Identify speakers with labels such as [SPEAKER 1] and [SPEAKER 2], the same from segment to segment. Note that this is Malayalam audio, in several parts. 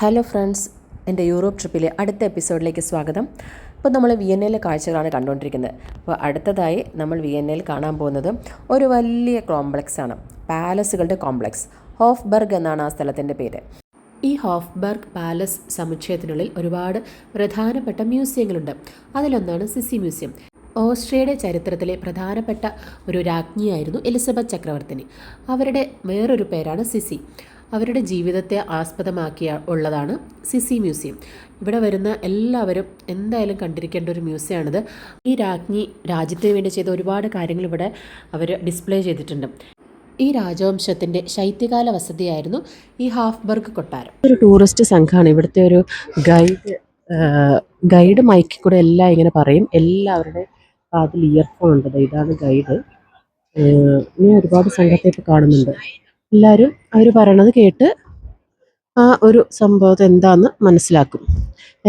[SPEAKER 1] ഹലോ ഫ്രണ്ട്സ് എന്റെ യൂറോപ്പ് ട്രിപ്പിലെ അടുത്ത എപ്പിസോഡിലേക്ക് സ്വാഗതം. ഇപ്പോൾ നമ്മൾ വി എൻ എയിലെ കാഴ്ചകളാണ് കണ്ടുകൊണ്ടിരിക്കുന്നത്. അപ്പോൾ അടുത്തതായി നമ്മൾ വി എൻ എയിൽ കാണാൻ പോകുന്നത് ഒരു വലിയ കോംപ്ലക്സ് ആണ്. പാലസുകളുടെ കോംപ്ലക്സ് ഹോഫ്ബർഗ് എന്നാണ് ആ സ്ഥലത്തിന്റെ പേര്. ഈ ഹോഫ്ബർഗ് പാലസ് സമുച്ചയത്തിനുള്ളിൽ ഒരുപാട് പ്രധാനപ്പെട്ട മ്യൂസിയങ്ങളുണ്ട്. അതിലൊന്നാണ് സിസി മ്യൂസിയം. ഓസ്ട്രിയയുടെ ചരിത്രത്തിലെ പ്രധാനപ്പെട്ട ഒരു രാജ്ഞിയായിരുന്നു എലിസബത്ത് ചക്രവർത്തിനി. അവരുടെ വേറൊരു പേരാണ് സിസി. അവരുടെ ജീവിതത്തെ ആസ്പദമാക്കിയ ഉള്ളതാണ് സിസി മ്യൂസിയം. ഇവിടെ വരുന്ന എല്ലാവരും എന്തായാലും കണ്ടിരിക്കേണ്ട ഒരു മ്യൂസിയമാണിത് ഈ രാജ്ഞി രാജ്യത്തിന് വേണ്ടി ചെയ്ത ഒരുപാട് കാര്യങ്ങൾ ഇവിടെ അവർ ഡിസ്പ്ലേ ചെയ്തിട്ടുണ്ട്. ഈ രാജവംശത്തിന്റെ ശൈത്യകാല വസതിയായിരുന്നു ഈ ഹാഫ് ബർഗ് കൊട്ടാരം. ഒരു ടൂറിസ്റ്റ് സംഘമാണ് ഇവിടുത്തെ ഒരു ഗൈഡ് ഗൈഡ് മൈക്കിൽ കൂടെ എല്ലാം ഇങ്ങനെ പറയും. എല്ലാവരുടെ അതിൽ ഇയർഫോൺ ഉണ്ട്. ഇതാണ് ഗൈഡ്. ഇങ്ങനെ ഒരുപാട് സംഘത്തെ ഇപ്പോൾ കാണുന്നുണ്ട്. എല്ലാവരും അവർ പറയണത് കേട്ട് ആ ഒരു സംഭവത്തെ എന്താന്ന് മനസ്സിലാക്കും.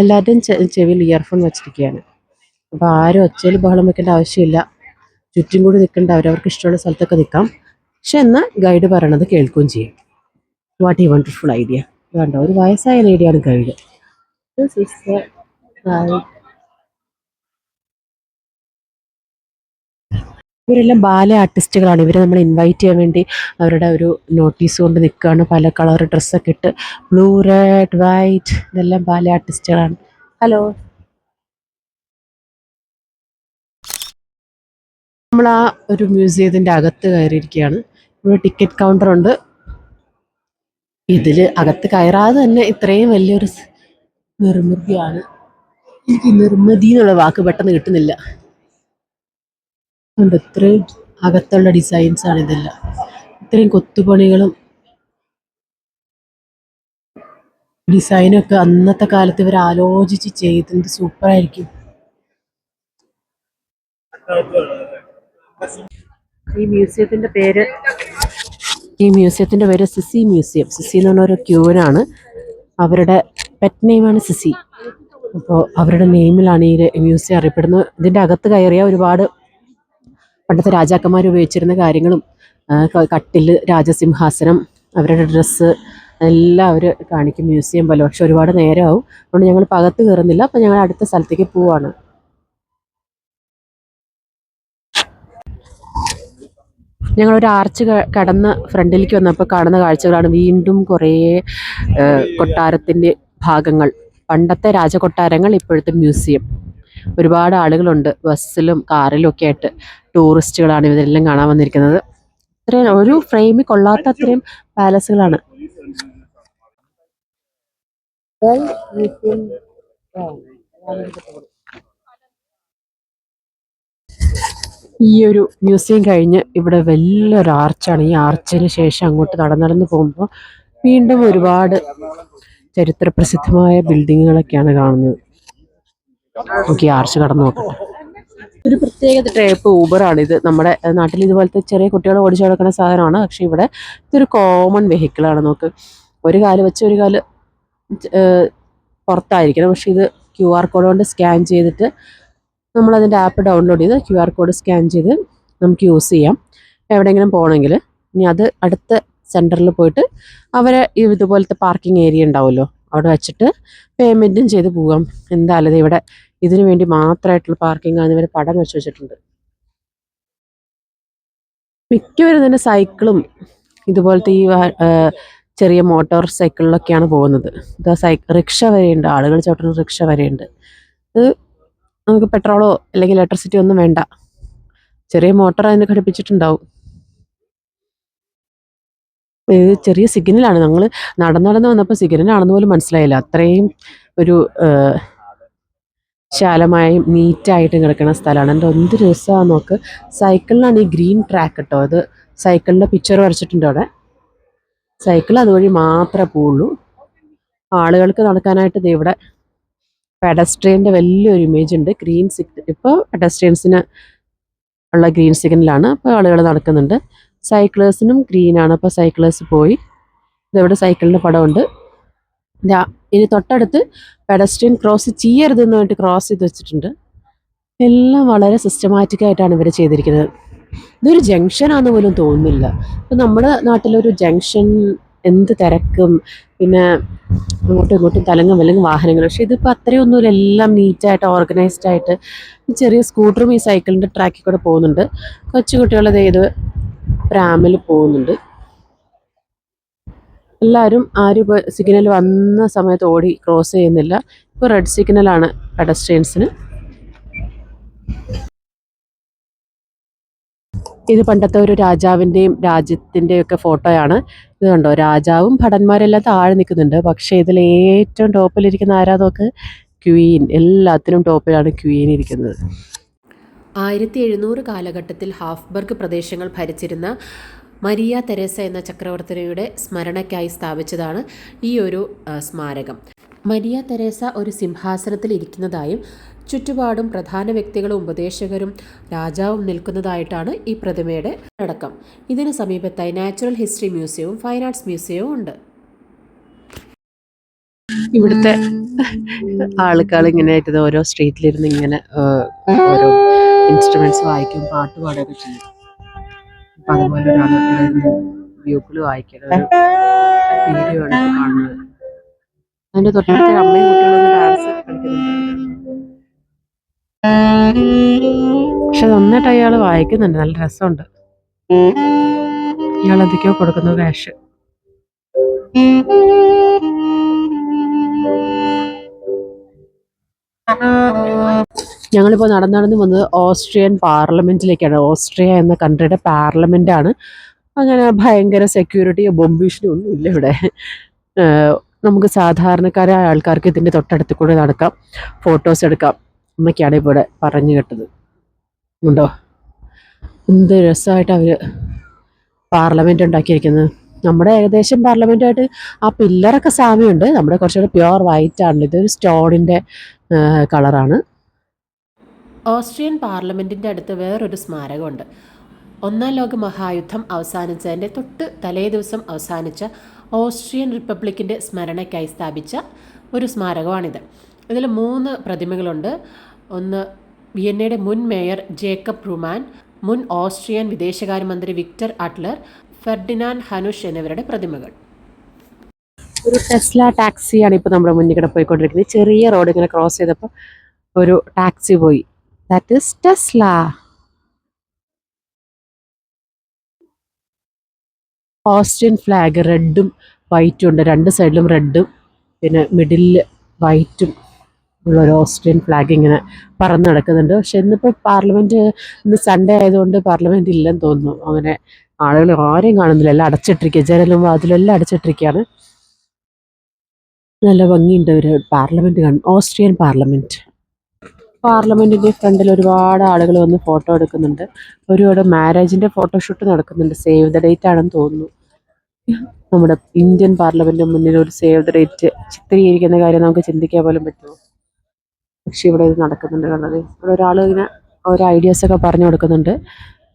[SPEAKER 1] എല്ലാവരുടെയും ചെവിയിൽ ഇയർഫോൺ വെച്ചിരിക്കുകയാണ് അപ്പോൾ ആരും ഒച്ചയിൽ ബഹളം വെക്കേണ്ട ആവശ്യമില്ല. ചുറ്റും കൂടി നിൽക്കേണ്ട അവരവർക്ക് ഇഷ്ടമുള്ള സ്ഥലത്തൊക്കെ നിൽക്കാം പക്ഷെ എന്നാൽ ഗൈഡ് പറയണത് കേൾക്കുകയും ചെയ്യും. വാട്ട് ഈ വണ്ടർഫുൾ ഐഡിയ വേണ്ട ഒരു വയസ്സായ ലേഡിയാണ് ഗൈഡ്. ദിസ് ഇസ് ഗൈഡ് ഇവരെല്ലാം ബാല ആർട്ടിസ്റ്റുകളാണ്. ഇവരെ നമ്മൾ ഇൻവൈറ്റ് ചെയ്യാൻ വേണ്ടി അവരുടെ ഒരു നോട്ടീസ് കൊണ്ട് നിൽക്കുകയാണ് പല കളർ ഡ്രസ്സൊക്കെ ഇട്ട്. ബ്ലൂ റെഡ് വൈറ്റ് ഇതെല്ലാം ബാല ആർട്ടിസ്റ്റുകളാണ്. ഹലോ നമ്മൾ ആ ഒരു മ്യൂസിയത്തിന്റെ അകത്ത് കയറിയിരിക്കുകയാണ്. ഇവിടെ ടിക്കറ്റ് കൗണ്ടർ ഉണ്ട്. ഇതിൽ അകത്ത് കയറാതെ തന്നെ ഇത്രയും വലിയൊരു നിർമ്മിതിയാണ്. എനിക്ക് നിർമ്മിതി എന്നുള്ള വാക്ക് പെട്ടെന്ന് കിട്ടുന്നില്ല. ഉണ്ട് ഇത്രയും അകത്തുള്ള ഡിസൈൻസ് ആണ് ഇതെല്ലാം. ഇത്രയും കൊത്തുപണികളും ഡിസൈനൊക്കെ അന്നത്തെ കാലത്ത് ഇവർ ആലോചിച്ച് ചെയ്തത് സൂപ്പറായിരിക്കും ഈ മ്യൂസിയത്തിന്റെ പേര് ഈ മ്യൂസിയത്തിന്റെ പേര് സിസി മ്യൂസിയം. സിസി എന്ന് പറഞ്ഞ ഒരു ക്യൂനാണ് അവരുടെ പെറ്റ് നെയിമാണ് സിസി. അപ്പോൾ അവരുടെ നെയിമിലാണ് ഈ മ്യൂസിയം അറിയപ്പെടുന്നത്. ഇതിന്റെ അകത്ത് കയറിയ ഒരുപാട് പണ്ടത്തെ രാജാക്കന്മാർ ഉപയോഗിച്ചിരുന്ന കാര്യങ്ങളും കട്ടിൽ രാജസിംഹാസനം അവരുടെ ഡ്രസ്സ് എല്ലാം അവർ കാണിക്കും മ്യൂസിയം പോലെ. പക്ഷെ ഒരുപാട് നേരമാവും അതുകൊണ്ട് ഞങ്ങൾ പകത്ത് കയറുന്നില്ല. അപ്പം ഞങ്ങൾ അടുത്ത സ്ഥലത്തേക്ക് പോവാണ്. ഞങ്ങളൊരു ആർച്ച് കടന്ന് ഫ്രണ്ടിലേക്ക് വന്നപ്പോൾ കാണുന്ന കാഴ്ചകളാണ് വീണ്ടും കുറേ കൊട്ടാരത്തിന്റെ ഭാഗങ്ങൾ. പണ്ടത്തെ രാജകൊട്ടാരങ്ങൾ ഇപ്പോഴത്തെ മ്യൂസിയം. ഒരുപാട് ആളുകളുണ്ട്. ബസ്സിലും കാറിലും ഒക്കെ ആയിട്ട് ടൂറിസ്റ്റുകളാണ് ഇവരെല്ലാം കാണാൻ വന്നിരിക്കുന്നത്. ഇത്രയും ഒരു ഫ്രെയിമിൽ കൊള്ളാത്ത അത്രയും പാലസുകളാണ് ഈ ഒരു മ്യൂസിയം കഴിഞ്ഞ് ഇവിടെ വലിയൊരു ആർച്ചാണ് ഈ ആർച്ചിന് ശേഷം അങ്ങോട്ട് നടന്നടന്ന് നടന്ന് പോകുമ്പോൾ വീണ്ടും ഒരുപാട് ചരിത്ര പ്രസിദ്ധമായ ബിൽഡിങ്ങുകളൊക്കെയാണ് കാണുന്നത്. നമുക്ക് ഈ ആർച്ച് കടന്നു നോക്കട്ടെ ഒരു പ്രത്യേക ടൈപ്പ് ഇത്. നമ്മുടെ നാട്ടിൽ ഇതുപോലത്തെ ചെറിയ കുട്ടികൾ ഓടിച്ചു നടക്കുന്ന സാധനമാണ്. പക്ഷെ ഇവിടെ ഇതൊരു കോമൺ വെഹിക്കിളാണ് നമുക്ക് ഒരു കാൽ വെച്ച് ഒരു കാൽ പുറത്തായിരിക്കണം. പക്ഷെ ഇത് ക്യു ആർ കോഡ് കൊണ്ട് സ്കാൻ ചെയ്തിട്ട് നമ്മളതിന്റെ ആപ്പ് ഡൗൺലോഡ് ചെയ്ത് ക്യു ആർ കോഡ് സ്കാൻ ചെയ്ത് നമുക്ക് യൂസ് ചെയ്യാം. എവിടെയെങ്കിലും പോകണമെങ്കിൽ ഇനി അത് അടുത്ത സെന്ററിൽ പോയിട്ട് അവരെ ഇതുപോലത്തെ പാർക്കിംഗ് ഏരിയ ഉണ്ടാവുമല്ലോ. അവിടെ വെച്ചിട്ട് പേയ്മെന്റും ചെയ്ത് പോകാം എന്തായാലും ഇവിടെ ഇതിനു വേണ്ടി മാത്രമായിട്ടുള്ള പാർക്കിംഗ് ആണ് ഇവർ പടം വെച്ച് വെച്ചിട്ടുണ്ട്. മിക്കവരും തന്നെ സൈക്കിളും ഇതുപോലത്തെ ഈ ചെറിയ മോട്ടോർ സൈക്കിളിലൊക്കെയാണ് പോകുന്നത്. ഇതാ സൈ റിക്ഷ വരെയുണ്ട്. ആളുകൾ ചവിട്ടുന്ന റിക്ഷ വരെയുണ്ട്. ഇത് നമുക്ക് പെട്രോളോ അല്ലെങ്കിൽ ഇലക്ട്രിസിറ്റി ഒന്നും വേണ്ട. ചെറിയ മോട്ടോർ അതിന് ഘടിപ്പിച്ചിട്ടുണ്ടാവും. ചെറിയ സിഗ്നലാണ്. ഞങ്ങൾ നടന്നു നടന്ന് വന്നപ്പോൾ സിഗ്നലാണെന്ന് പോലും മനസ്സിലായില്ല. അത്രയും ഒരു ശാലമായി നീറ്റായിട്ട് കിടക്കുന്ന സ്ഥലമാണ്. എന്റെ എന്ത് രസമാണ് നോക്ക്. സൈക്കിളിലാണ് ഈ ഗ്രീൻ ട്രാക്ക് കേട്ടോ അത് സൈക്കിളിന്റെ പിക്ചർ വരച്ചിട്ടുണ്ട് അവിടെ. സൈക്കിൾ അതുവഴി മാത്രമേ പോവുള്ളൂ. ആളുകൾക്ക് നടക്കാനായിട്ട് ഇവിടെ പെഡസ്ട്രിയന്റെ വലിയൊരു ഇമേജ് ഉണ്ട്. ഗ്രീൻ സിഗ്നൽ ഇപ്പോൾ പെഡസ്ട്രിയൻസിന് ഉള്ള ഗ്രീൻ സിഗ്നലാണ് അപ്പോൾ ആളുകൾ നടക്കുന്നുണ്ട്. സൈക്കിളേഴ്സിനും ആണ്. അപ്പോൾ സൈക്കിളേഴ്സ് പോയി. ഇതവിടെ സൈക്കിളിന്റെ പടമുണ്ട്. ഇനി തൊട്ടടുത്ത് പെഡസ്ട്രിയൻ ക്രോസ് ചെയ്യരുതെന്ന് വേണ്ടി ക്രോസ് ചെയ്ത് വെച്ചിട്ടുണ്ട്. എല്ലാം വളരെ സിസ്റ്റമാറ്റിക്കായിട്ടാണ് ഇവർ ചെയ്തിരിക്കുന്നത്. ഇതൊരു ജംഗ്ഷനാന്ന് പോലും തോന്നുന്നില്ല. ഇപ്പം നമ്മുടെ നാട്ടിലൊരു ജംഗ്ഷൻ എന്ത് തിരക്കും പിന്നെ അങ്ങോട്ടും ഇങ്ങോട്ടും തലങ്ങും വിലങ്ങും വാഹനങ്ങൾ. പക്ഷേ ഇതിപ്പോൾ അത്രയൊന്നുമില്ല എല്ലാം നീറ്റായിട്ട് ഓർഗനൈസ്ഡ് ആയിട്ട്. ചെറിയ സ്കൂട്ടറും ഈ സൈക്കിളിന്റെ ട്രാക്കിൽ കൂടെ പോകുന്നുണ്ട്. കൊച്ചു കുട്ടികളത് ഏത് പ്രാമിൽ പോകുന്നുണ്ട്. എല്ലാവരും ആരും ഇപ്പോൾ സിഗ്നൽ വന്ന സമയത്ത് ഓടി ക്രോസ് ചെയ്യുന്നില്ല. ഇപ്പോൾ റെഡ് സിഗ്നലാണ് പെഡസ്ട്രിയൻസിന് ഇത് പണ്ടത്തെ ഒരു രാജാവിന്റെയും രാജ്യത്തിന്റെയും ഒക്കെ ഫോട്ടോയാണ് ഇത് കണ്ടോ? രാജാവും ഭടന്മാരെല്ലാം താഴെ നിൽക്കുന്നുണ്ട്. പക്ഷേ ഇതിൽ ഏറ്റവും ടോപ്പിലിരിക്കുന്ന ആരാ നോക്ക്? ക്വീൻ എല്ലാത്തിനും ടോപ്പിലാണ് ക്വീൻ ഇരിക്കുന്നത്.
[SPEAKER 2] ആയിരത്തി എഴുന്നൂറ് കാലഘട്ടത്തിൽ ഹാഫ്ബർഗ് പ്രദേശങ്ങൾ ഭരിച്ചിരുന്ന മരിയ തെരേസ എന്ന ചക്രവർത്തിനിയുടെ സ്മരണയ്ക്കായി സ്ഥാപിച്ചതാണ് ഈ ഒരു സ്മാരകം. മരിയ തെരേസ ഒരു സിംഹാസനത്തിൽ ഇരിക്കുന്നതായും ചുറ്റുപാടും പ്രധാന വ്യക്തികളും ഉപദേശകരും രാജാവും നിൽക്കുന്നതായിട്ടാണ് ഈ പ്രതിമയുടെ അടക്കം. ഇതിന് സമീപത്തായി നാച്ചുറൽ ഹിസ്റ്ററി മ്യൂസിയവും ഫൈൻ ആർട്സ് മ്യൂസിയവും ഉണ്ട്.
[SPEAKER 1] ഇവിടുത്തെ ആൾക്കാൾ ഇങ്ങനെ ആയിട്ട് ഓരോ സ്ട്രീറ്റിലിരുന്ന് ഇങ്ങനെ ഓരോ ഇൻസ്ട്രുമെന്റ്സ് വായിക്കും പാട്ട് പാടുകയൊക്കെ ചെയ്യും. അപ്പൊ അതുപോലെ ഒരാൾ ബ്യൂപ്പിൾ വായിക്കുന്നത് ഒരു വീഡിയോ ആണ് കാണുന്നത്. അതിന്റെ തൊട്ടടുത്ത അമ്മയും കുട്ടികളും ഡാൻസ് കളിക്കുന്നുണ്ട്. പക്ഷെ നന്നായിട്ട് അയാൾ വായിക്കുന്നുണ്ട്. നല്ല രസമുണ്ട്. ഇയാൾ എന്തൊക്കെയോ കൊടുക്കുന്നു ക്യാഷ് ഞങ്ങളിപ്പോൾ നടന്നു നടന്ന് വന്നത് ഓസ്ട്രിയൻ പാർലമെന്റിലേക്കാണ് ഓസ്ട്രിയ എന്ന കൺട്രിയുടെ പാർലമെന്റ് ആണ് അങ്ങനെ ഭയങ്കര സെക്യൂരിറ്റിയോ ബോംബീഷനോ ഒന്നും ഇല്ല ഇവിടെ. നമുക്ക് സാധാരണക്കാരായ ആൾക്കാർക്ക് ഇതിന്റെ തൊട്ടടുത്ത് കൂടെ നടക്കാം. ഫോട്ടോസ് എടുക്കാം. എന്നൊക്കെയാണ് ഇവിടെ പറഞ്ഞു കേട്ടത്. ഉണ്ടോ? എന്ത് രസമായിട്ട് അവർ പാർലമെന്റ് ഉണ്ടാക്കിയിരിക്കുന്നത്. നമ്മുടെ ഏകദേശം പാർലമെന്റായിട്ട് ആ പില്ലറൊക്കെ സാമ്യമുണ്ട്. നമ്മുടെ കുറച്ചുകൂടെ പ്യുവർ വൈറ്റ് ആണല്ലോ. ഇതൊരു സ്റ്റോണിന്റെ കളറാണ്
[SPEAKER 2] ഓസ്ട്രിയൻ പാർലമെന്റിന്റെ അടുത്ത് വേറൊരു സ്മാരകമുണ്ട്. ഒന്നാം ലോക മഹായുദ്ധം അവസാനിച്ചതിന്റെ തൊട്ട് തലേ ദിവസം അവസാനിച്ച ഓസ്ട്രിയൻ റിപ്പബ്ലിക്കിന്റെ സ്മരണയ്ക്കായി സ്ഥാപിച്ച ഒരു സ്മാരകമാണിത്. ഇതിൽ മൂന്ന് പ്രതിമകളുണ്ട്. ഒന്ന് വിയന്നയുടെ മുൻ മേയർ ജേക്കബ് റുമാൻ മുൻ ഓസ്ട്രിയൻ വിദേശകാര്യമന്ത്രി വിക്ടർ അട്ലർ ഫെർഡിനാൻ ഹനുഷ് എന്നിവരുടെ പ്രതിമകൾ.
[SPEAKER 1] ഒരു ടെസ്ല ടാക്സിയാണ് ഇപ്പോൾ നമ്മുടെ മുന്നിൽ കൂടെ പോയിക്കൊണ്ടിരിക്കുന്നത്. ചെറിയ റോഡ് ഇങ്ങനെ ക്രോസ് ചെയ്തപ്പോൾ ഒരു ടാക്സി പോയി. That is Tesla. Austrian flag റെഡും വൈറ്റും ഉണ്ട്. രണ്ട് സൈഡിലും റെഡും. പിന്നെ മിഡിലിൽ വൈറ്റും ഉള്ള ഒരു ഓസ്ട്രിയൻ ഫ്ലാഗ് ഇങ്ങനെ പറന്ന് നടക്കുന്നുണ്ട്. പക്ഷെ ഇന്നിപ്പോൾ പാർലമെന്റ് ഇന്ന് സൺഡേ ആയതുകൊണ്ട് പാർലമെന്റ് ഇല്ലെന്ന് തോന്നുന്നു. അങ്ങനെ ആളുകൾ ആരെയും കാണുന്നില്ല. എല്ലാം അടച്ചിട്ടിരിക്കുക ജനലും വാതിലും എല്ലാം അടച്ചിട്ടിരിക്കുകയാണ്. നല്ല ഭംഗിയുണ്ട് ഒരു പാർലമെന്റ് കാണും ഓസ്ട്രിയൻ പാർലമെന്റ് പാർലമെന്റിന്റെ ഫ്രണ്ടിൽ ഒരുപാട് ആളുകൾ വന്ന് ഫോട്ടോ എടുക്കുന്നുണ്ട്. ഒരുപാട് മാരേജിന്റെ ഫോട്ടോഷൂട്ട് നടക്കുന്നുണ്ട്. സേവ് ദ ഡേറ്റ് ആണെന്ന് തോന്നുന്നു. നമ്മുടെ ഇന്ത്യൻ പാർലമെന്റിന് മുന്നിൽ ഒരു സേവ് ദ ഡേറ്റ് ചിത്രീകരിക്കുന്ന കാര്യം നമുക്ക് ചിന്തിക്കാൻ പോലും പറ്റുമോ? പക്ഷെ ഇവിടെ ഇത് നടക്കുന്നുണ്ട് കണ്ടത്. ഇവിടെ ഒരാൾ ഇങ്ങനെ ഓരോ ഐഡിയാസ് ഒക്കെ പറഞ്ഞു കൊടുക്കുന്നുണ്ട്.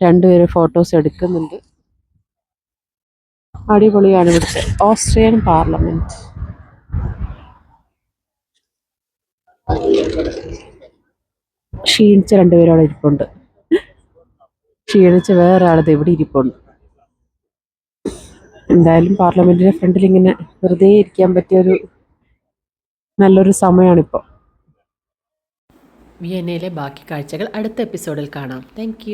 [SPEAKER 1] രണ്ടുപേര് ഫോട്ടോസ് എടുക്കുന്നുണ്ട്. അടിപൊളിയാണ് ഇവിടുത്തെ ഓസ്ട്രിയൻ പാർലമെന്റ് ക്ഷീണിച്ച രണ്ടുപേരും അവിടെ ഇരിപ്പുണ്ട്. ക്ഷീണിച്ച വേറെ ആളത് ഇവിടെ ഇരിപ്പുണ്ട്. എന്തായാലും പാർലമെന്റിന്റെ ഫ്രണ്ടിൽ ഇങ്ങനെ വെറുതെ ഇരിക്കാൻ പറ്റിയ ഒരു നല്ലൊരു സമയമാണിപ്പോൾ
[SPEAKER 2] വിയന്നയിലെ ബാക്കി കാഴ്ചകൾ അടുത്ത എപ്പിസോഡിൽ കാണാം. താങ്ക്